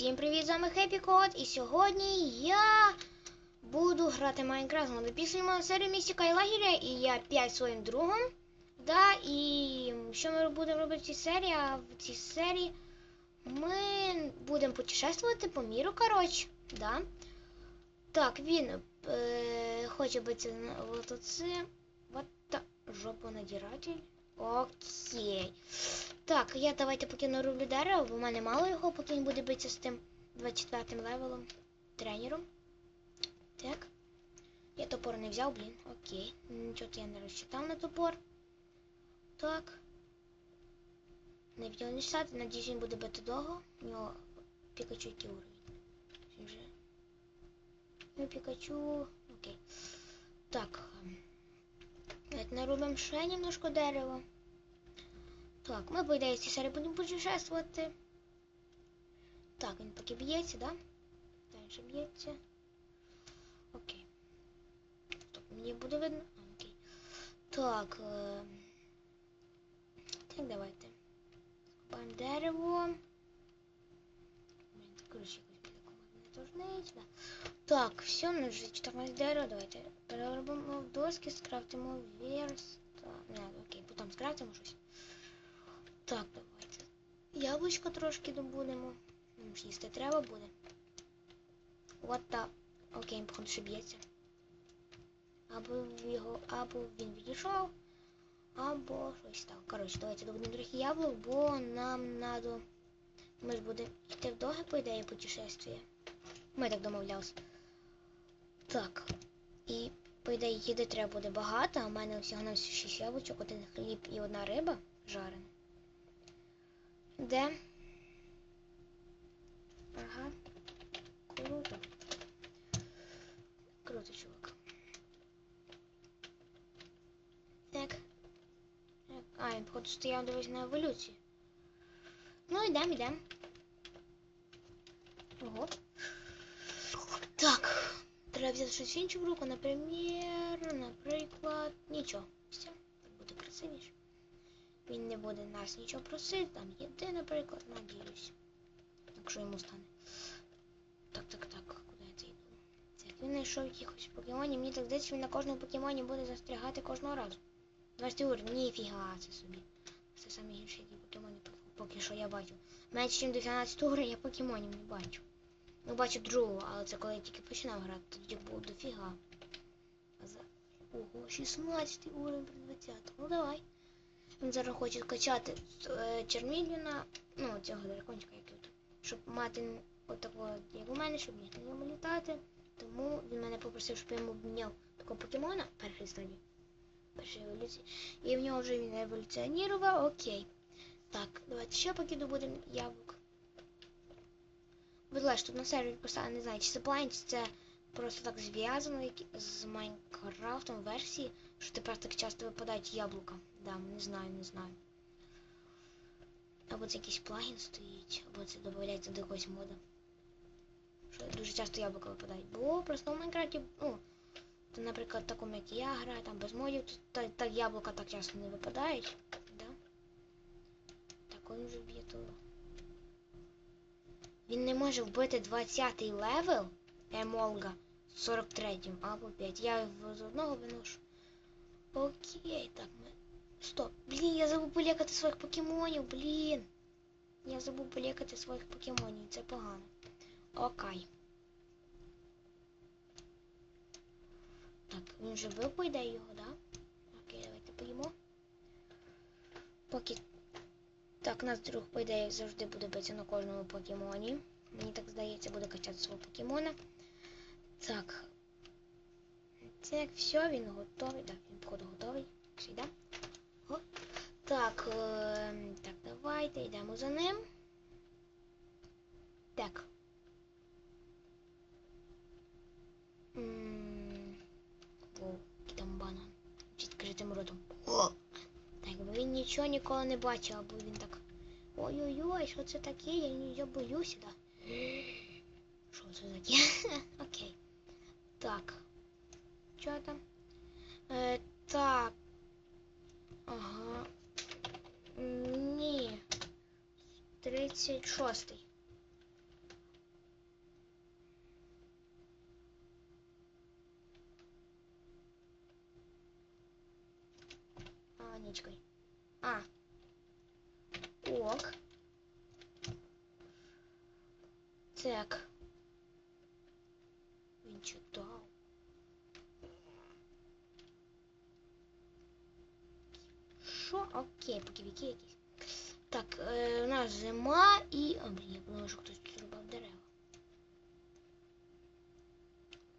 Всім привіт, з вами Хеппі Кот, і сьогодні я буду грати Майнкрафт. Ми виписуємо серію містика і лагеря, і я 5 своїм другом. Да, і що ми будемо робити в цій серії? А в цій серії ми будемо путешествувати по міру, коротше. Да. Так, він е, хоче бути на- вот оце. Вот та жопонадиратель. Окей. Так, я давайте поки нароблю дерево, бо в мене мало його, поки він буде битися з тим 24 левелом тренером. Так. Я топор не взяв, блін. Окей. Нічого я не розчитав на топор. Так. Не вділ не читати, надіюсь, він буде бити довго. У нього Пікачу який уровень. Вже. Ну, Пікачу. Окей. Так. Давайте наробимо ще немножко дерева. Так, ми, по в цій серії будемо. Так, він поки б'ється, да? Далі б'ється. Окей. Стоп, мені буде видно. Окей. Так. Е... Так, давайте. Скупаємо дерево. Блін, да. Так, все, у нас вже 14 дерева. Давайте переробимо доски, скрафтимо верста. Не, окей, потім скрафтимо щось. Так, давайте. Яблучко трошки добудемо. Їсти треба буде. От так. Окей, походу, що б'ється. Або його, або він відійшов, або щось так. Коротше, давайте добудемо трохи яблук, бо нам надо. Ми ж будемо йти в довге, по ідеї, путешествие. Ми так домовлялися. Так. І, по ідеї, їди треба буде багато, а в мене всього на 6 яблучок, один хліб і одна риба жарена. Де? Ага. Круто. Круто, чувак. Так. А, він, походу, стояв дивись на еволюцію. Ну, йдем, йдем. Ого. Треба взяти щось в руку, наприклад, наприклад, нічого. Все, так буде красивіше. Він не буде нас нічого просити, там їди, наприклад, надіюсь. Якщо йому стане. Так, так, так, куди я це йду? Так, він знайшов якихось покемонів. Мені так здається, він на кожному покемоні буде застрягати кожного разу. 20 уровень, ніфіга це собі. Це самі гірші покемони, поки що я бачу. Менше, ніж 12 уровень я покемонів не бачу. Ну, бачу другого, але це коли я тільки починав грати, тоді було дофіга. А за... Ого, 16 уровень при 20. Ну давай. Він зараз хоче качати е, Черміліна, ну, цього дракончика, як тут, щоб мати отакого, як у мене, щоб міг на ньому літати. Тому він мене попросив, щоб я йому обміняв такого покемона першої стадії, першої еволюції. І в нього вже він еволюціонував, окей. Так, давайте ще поки добудемо яблук. Будь ласка, тут на сервері поставили, не знаю, чи це плайн, чи це просто так зв'язано з Майнкрафтом версії, що тепер так часто випадають яблука. Да, не знаю, не знаю. Або це якийсь плагін стоїть, або це додається до якогось мода. Що дуже часто яблука випадають. Бо просто в Майнкрафті, ну, то, наприклад, такому як я граю, там без модів, то та, та яблука так часто не випадають. Да? Так, він вже б'є того. Він не може вбити 20-й левел Емолга 43-м або 5. Я його з одного виношу. Окей, так ми. Стоп. Блін, я забув полікати своїх покемонів, блін. Я забув полікати своїх покемонів, це погано. Окей. Так, він же по його, да? Окей, давайте поїмо. Поки. Так, нас друг, по ідеї, завжди буде битися на кожному покемоні. Мені так здається, буде качати свого покемона. Так. Так, все, він готовий. Так, він походу готовий. Все, йде. О. Так, е, так, давайте йдемо за ним. Так. Там банан. Чи відкритим ротом. О! Так, бо він нічого ніколи не бачив, або він. Ой-ой-ой, що це таке? Я не боюся. да. Что это такие? Окей. Так. Что там? Е, Так. Ага. Не. 36. й А, нічкой. А. Ок. Так. Він читав. Що? Окей, покивіки якісь. Так, у нас зима і. О, блін, я подумав, що хтось тут рубав дерева.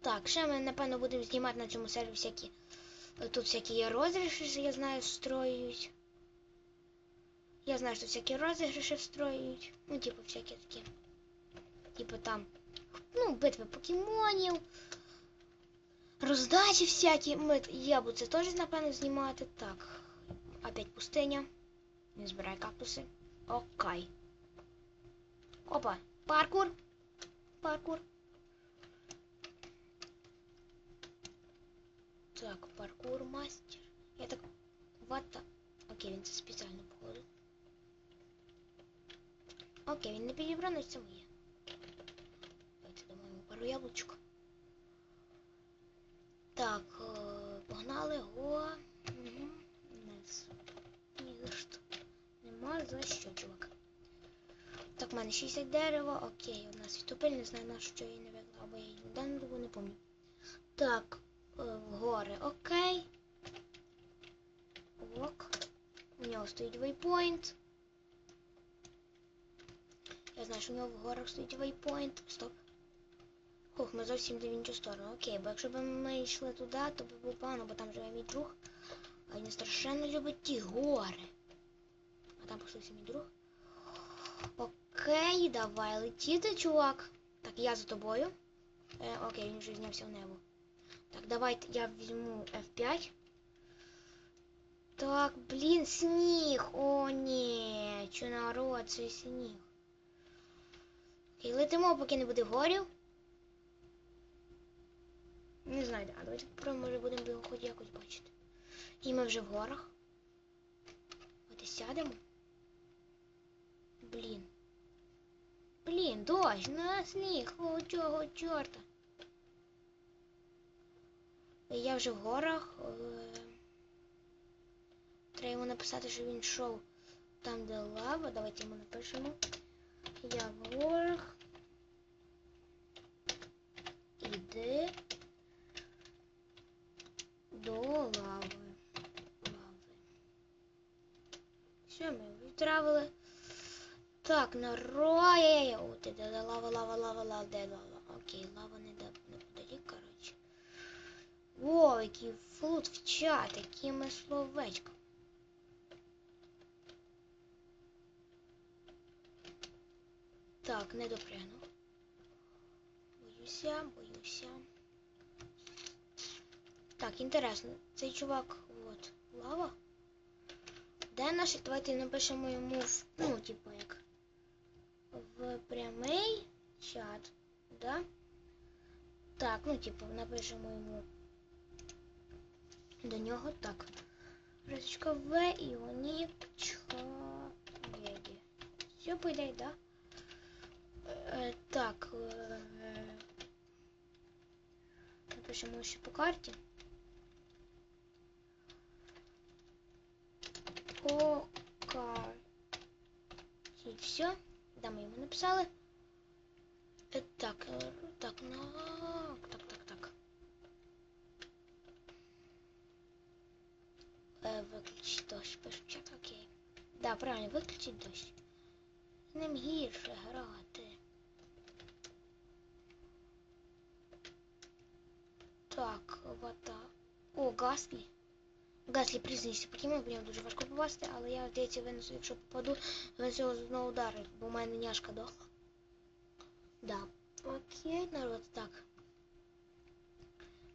Так, ще ми, напевно, будемо знімати на цьому серві всякі. Тут всякі є розіграші, я знаю, строюють. Я знаю, що всякі розіграші встроюють. Ну, типу, всякі такі. Типу там. Ну, битви покемонів. Роздачі всякі. Ми, я буду це теж, напевно, знімати. Так. Опять пустиня. Не збирай кактуси. Окей. Опа. Паркур. Паркур. Так, паркур мастер. Я так. Вата. Окей, він це спеціально походу. Окей, він не підібраний, це моє. Давайте дамо пару яблучок. Так, е, погнали го. Ні за що. Нема за що, чувак. Так, в мене 60 дерева. Окей, у нас світопиль, не знаю на що я не вигла, або я її не дану добу не пам'ятаю. Так, е, в гори, окей. Ок. У нього стоїть вейпоінт. Я знаю, що у нього в горах стоїть вейпоінт. Стоп. Хух, ми зовсім в іншу сторону. Окей, бо якщо б ми йшли туди, то б було погано, бо там живе мій друг. А він страшенно любить ті гори. А там пішовся мій друг. Окей, давай летіти, чувак. Так, я за тобою. Е, окей, він вже знявся в небо. Так, давайте я візьму F5. Так, блін, сніг. О, ні. Чо народ, це сніг. Окей, летимо, поки не буде горів. Не знаю, а давайте попробуємо, може будемо його хоч якось бачити. І ми вже в горах. От і сядемо. Блін. Блін, дощ, на сніг, о чого чорта. Я вже в горах. е, Треба йому написати, що він йшов там, де лава. Давайте йому напишемо. Я в горах. Іди до лави. Лави. Все, ми відправили. Так, нарой. О, ти де лава, лава, лава, лава, де лава. Окей, лава не неподалік, коротше. О, який флут в чат, якими словечками. Так, не допрягнув. Боюся, боюся. Так, інтересно, цей чувак, от, лава. Де наш? Давайте напишемо йому в, ну, типу, як в прямий чат, да? Так, ну, типу, напишемо йому до нього так. Розочка В і вони Геді. Все, по ідеї, да? Е, так. Е, напишемо ще по карті. По карті. Все. Да, ми йому написали. Е, так, так, так, так, так. Е, виключить дощ, пишу чат, окей. Да, правильно, виключить дощ. З ним гірше грати. Так. О, Гаслі. Гаслі признайся, покемон, по ньому дуже важко попасти, але я, здається, винесу, якщо попаду, винесу його з одного удару, бо в мене няшка дохла. Да. Окей, народ, так.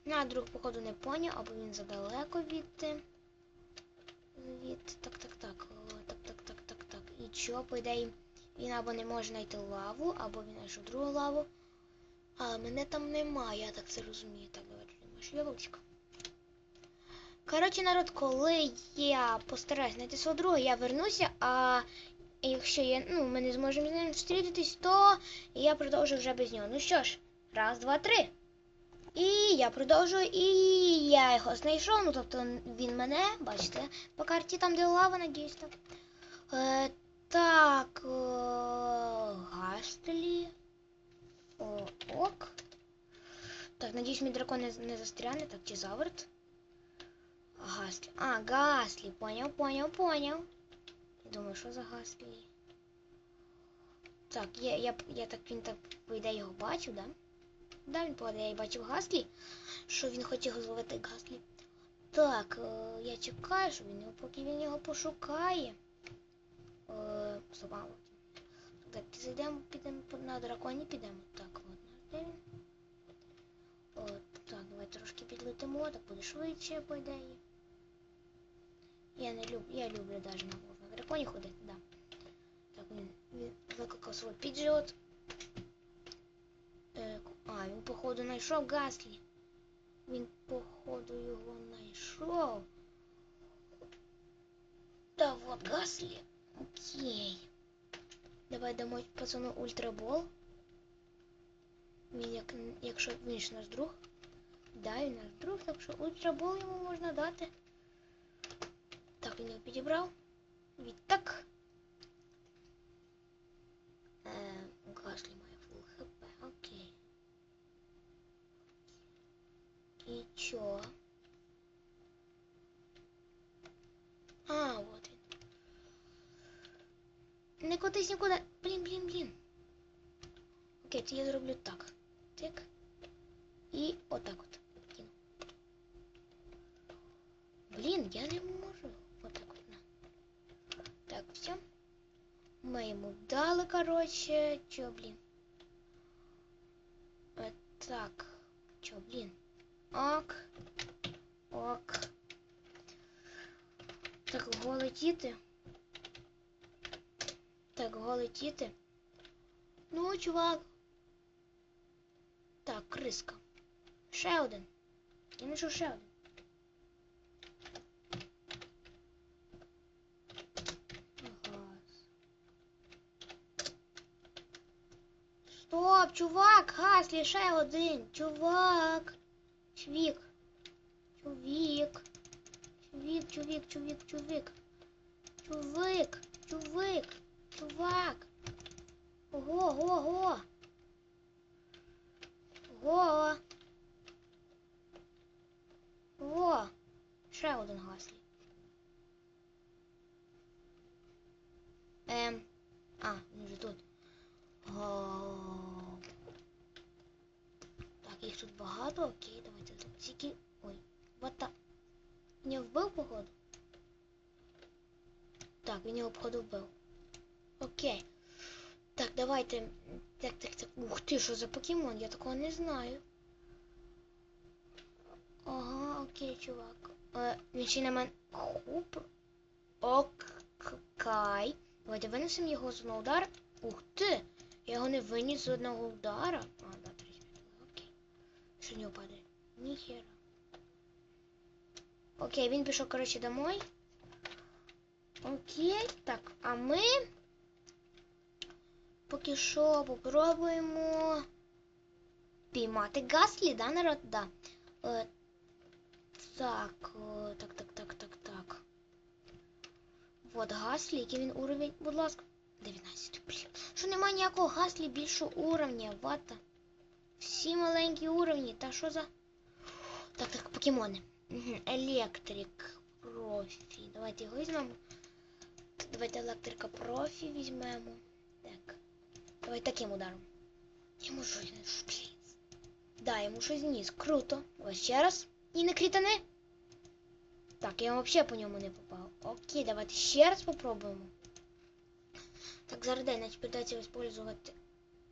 На друг, походу, не поняв, або він задалеко від. Від. Так, так, так. Так, так, так, так, так. І що, по ідеї, він або не може знайти лаву, або він знайшов другу лаву. Але мене там немає, я так це розумію. Так, давайте думаєш, яблучко. Коротше, народ, коли я постараюсь знайти свого друга, я вернуся, а якщо я, ну, ми не зможемо з ним зустрітись, то я продовжу вже без нього. Ну що ж, раз, два, три. І я продовжую, і я його знайшов. Ну, тобто він мене, бачите, по карті там, де лава, надіюсь, так. Е, так, е, Гаслі. О, ок. Так, надіюсь, мій дракон не, не застряне, так, чи заверт. Гаслі. А, Гаслі, поняв, поняв, поняв. Думаю, що за Гаслі? Так, я, я, я так, він так, по ідеї, його бачив, да? Да, він по ідеї бачив Гаслі, що він хотів зловити Гаслі. Так, е, я чекаю, що він його, поки він його пошукає. Е, собаку. Так, зайдемо, підемо на драконі підемо. Так, він? От, так, давай трошки підлетимо, так буде швидше, по ідеї. Я не люблю, я люблю навіть на, на драконі ходити, да. Так, він, він викликав свій піджот. Е, а, він походу знайшов Гаслі. Він походу його знайшов. Та вот Гаслі. Окей. Давай дамо пацану ультрабол. Він як, якщо він наш друг. Да, він наш друг, так що ультрабол йому можна дати. Так, він його підібрав. Відтак. Е, Гаслі має фул хп, окей. І чо? А, вот він. Не котись нікуди. Блін, блін, блін. Окей, то я зроблю так. Тик. І отак от. Кину. Блін, я не можу. Отак от. На. Так, все. Ми йому дали, короче. Чо, блін? Е, так. Чо, блін? Ок. Ок. Так, го летіти. Так, го летіти. Ну, чувак. Так, криска. Ще один. Я знайшов ще один. Стоп, чувак, Гаслі, ще один. Чувак. Чвік. Чувік. Чувік, чувік, чувік, чувік. Чувик, чувик, чувак. Ого, го, го. Го. Во. Ще один гаслі. Ем. А, він вже тут. О. Так, їх тут багато, окей, давайте тільки. Ой, вот так. Його вбив, походу? Так, він його походу вбив. Окей. Так, давайте. Так, так, так. Ух ти, що за покемон? Я такого не знаю. Ага, окей, чувак. Е, він ще на мене. Хуп. Окей. Давайте винесемо його з одного удара. Ух ти! Я його не виніс з одного удара. А, да, 35. Окей. Що в нього падає? Ніхера. Окей, він пішов, коротше, домой. Окей, так, а ми поки що попробуємо піймати Гаслі, да, народ? Да. Е, так, е, так, так, так, так, так. Вот Гаслі, який він уровень, будь ласка. 19. Блін. Що немає ніякого Гаслі більшого уровня, вата. Всі маленькі уровні, та що за. Так, так, покемони. Угу. Електрик профі. Давайте його візьмемо. Давайте електрика профі візьмемо. Так. Давай таким ударом. Йому щось не блін. Да, йому щось зніс. Круто. Ось ще раз. І не крітани. Так, я взагалі по ньому не попав. Окей, давайте ще раз попробуємо. Так, зараз дай, значить придеться використовувати.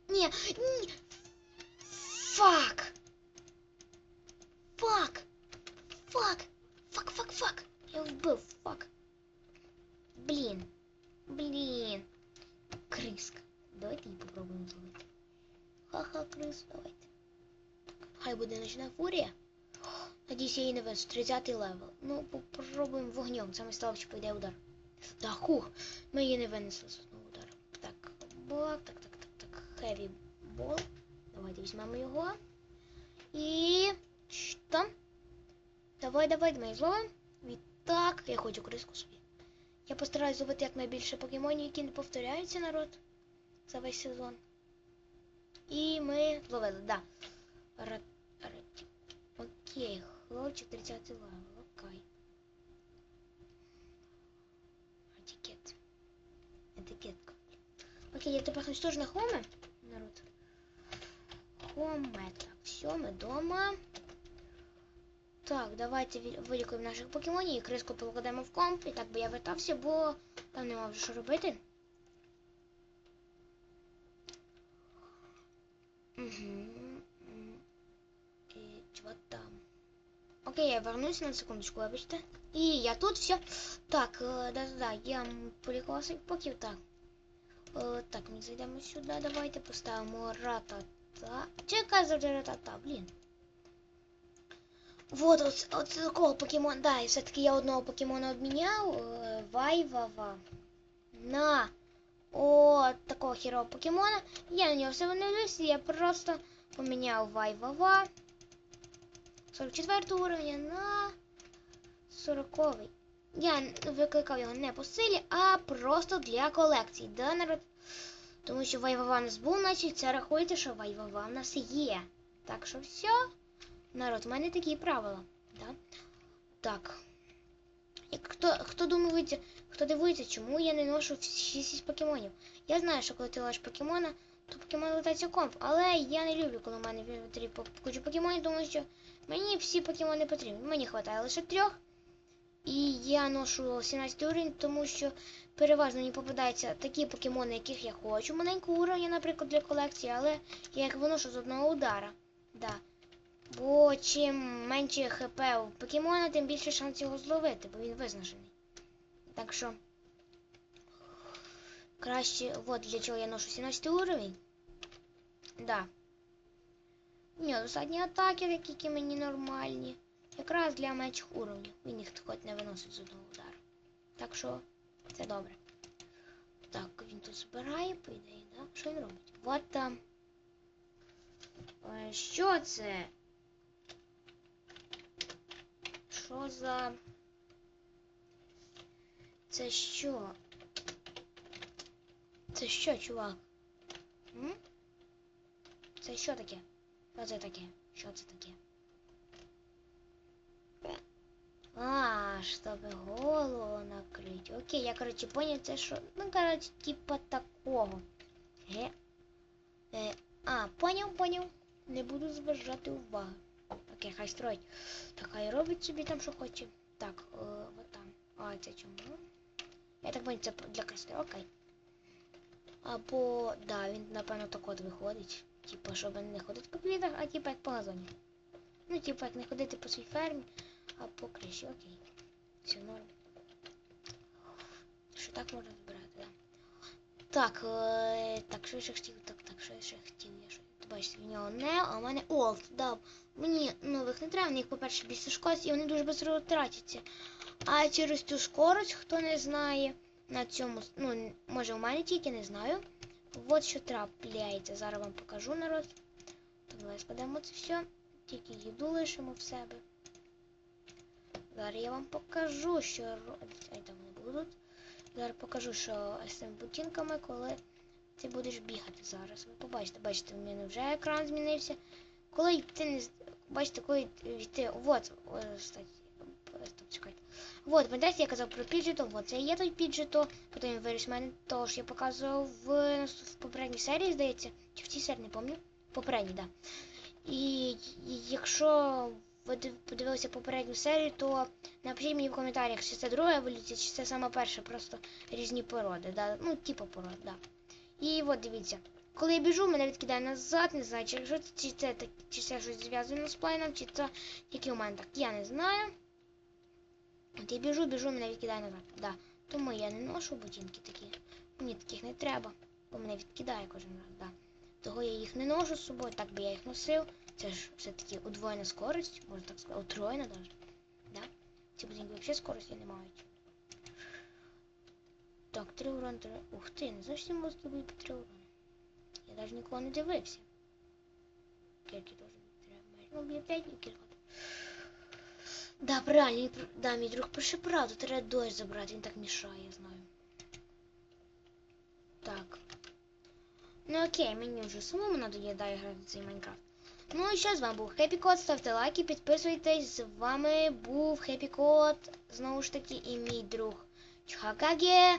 Ні, ні. Фак. Фак. Фак. Фак, фак, фак. Я вбив, фак. Блін. Блін. Криска. Давайте її попробуємо зловити. Ха-ха, крис, давайте. Хай буде ночна фурія. Надіюсь, я її не винесу. 30 левел. Ну, попробуємо вогнем. Саме ставчий пойде удар. Да, хух. Ми її не винесли з одного удару. Так, бак, так, так, так, так. Heavy ball. Давайте візьмемо його. І. Що? Давай, давай, ми зловимо. Відтак, я хочу криску собі. Я постараюсь зловити якнайбільше покемонів, які не повторяються народ за весь сезон. І ми зловили, да. Окей, хлопчик 30 левел, окей. Етикет. Етикетка. Окей, я тепер хочу теж на хоме, народ. Хоме, так, все, ми дома. Так, давайте вилікуємо наших покемонів і криску покладемо в комп. І так би я вертався, бо там нема вже що робити. Угу. І чого там? Окей, я вернусь на секундочку, вибачте. І я тут все. Так, е, да-да-да, я своїх поків, так. Е, так, ми зайдемо сюди, давайте поставимо ратата. Чекай завжди ратата, блін. Вот, от, от такого покемона. Да, і все-таки я одного покемона обміняв. е, Вайвава. На от такого хірового покемона. Я на нього все не дивлюся, я просто поміняв Вайвава. 44 уровня на 40. -й. Я викликав його не по силі, а просто для колекції. Да, народ? Тому що Вайвава у нас був, значить це рахуйте, що Вайвава в нас є. Так що все. Народ, у мене такі правила. Да? Так. Як хто, хто думається, хто дивується, чому я не ношу всі 6 покемонів? Я знаю, що коли ти лиш покемона, то покемон летається комп. Але я не люблю, коли в мене інвентарі покемонів, тому що мені всі покемони потрібні. Мені вистачає лише трьох. І я ношу 17 уровень, тому що переважно мені попадаються такі покемони, яких я хочу. Маленького уровня, наприклад, для колекції, але я їх виношу з одного удара. Да. Бо чим менше хп у покемона, тим більше шанс його зловити, бо він визначений. Так що краще, от для чого я ношу 17 уровень. Да. Ні, достатні атаки, які мені нормальні. Якраз для менших уровнів. Він їх хоч не виносить з одного удару. Так що це добре. Так, він тут збирає, по да? Що він робить? Вот там. Е, Що це? Що за. Це що? Це що, чувак? М? Це що таке? Що це таке? Що це таке? А, чтобы голову накрыть. Окей, я, короче, понял, це що. Ну, короче, типа такого. Ге. Е, а, понял, понял. Не буду зважати уваги. Окей, хай строїть. Так, хай робить собі там, що хоче. Так, е, вот там. А, це чому? Я так понял, це для красоти. Або, да, він, напевно, так от виходить. Типа, щоб не ходити по квітах, а типа як по газоні. Ну, типа, як не ходити по своїй фермі, а по криші, окей. Все норм. Що так можна збирати, да. Так, е, так, що я ще хотів, так, так, що я ще хотів. Бачите, в нього не, а в мене олд, да. Мені нових не треба, в них, по-перше, більше шкоди, і вони дуже швидко тратяться. А через цю скорость, хто не знає, на цьому, ну, може, у мене тільки не знаю. От що трапляється. Зараз вам покажу народ. Давай складемо це все. Тільки їду лишимо в себе. Зараз я вам покажу, що робить. Ай, там не будуть. Зараз покажу, що з цими ботинками, коли ти будеш бігати зараз. Ви побачите, бачите, в мене вже екран змінився. Коли йти не бачите, коли йти. Вот, кстати, стоп, чекайте. Вот, пам'ятаєте, я казав про піджито, вот це є той піджито, потім він виріс мене, того ж я показував в, в попередній серії, здається, чи в цій серії, не пам'ятаю. Попередній, так. Да. І, і якщо ви подивилися попередню серію, то напишіть мені в коментарях, чи це друга еволюція, чи це сама перша, просто різні породи, да? ну, типу пород, да. І от дивіться, коли я біжу, мене відкидає назад, не знаю, чи, чи це, так- чи це щось зв'язано з плейном, чи це тільки у мене так, я не знаю. От я біжу, біжу, мене відкидає назад. Да. Тому я не ношу ботинки такі. Мені таких не треба, бо мене відкидає кожен раз, да. Того я їх не ношу з собою, так би я їх носив. Це ж все-таки удвоєна скорость, можна так сказати, утроєна навіть. Да? Ці ботинки взагалі скорості не мають. Так, три урон, три. Ух ти, не зовсім тобі по три урони. Я навіть нікого не дивився. Скільки теж треба Ну, б'є 5 і кілька. Да, правильно, да, мій друг пише правду, треба дощ забрати, він так мішає, я знаю. Так. Ну окей, мені вже самому надоїдає грати в цей Майнкрафт. Ну і що з вами був Хеппі Кот, ставте лайки, підписуйтесь. З вами був Хеппі Кот, знову ж таки, і мій друг Чхакаге.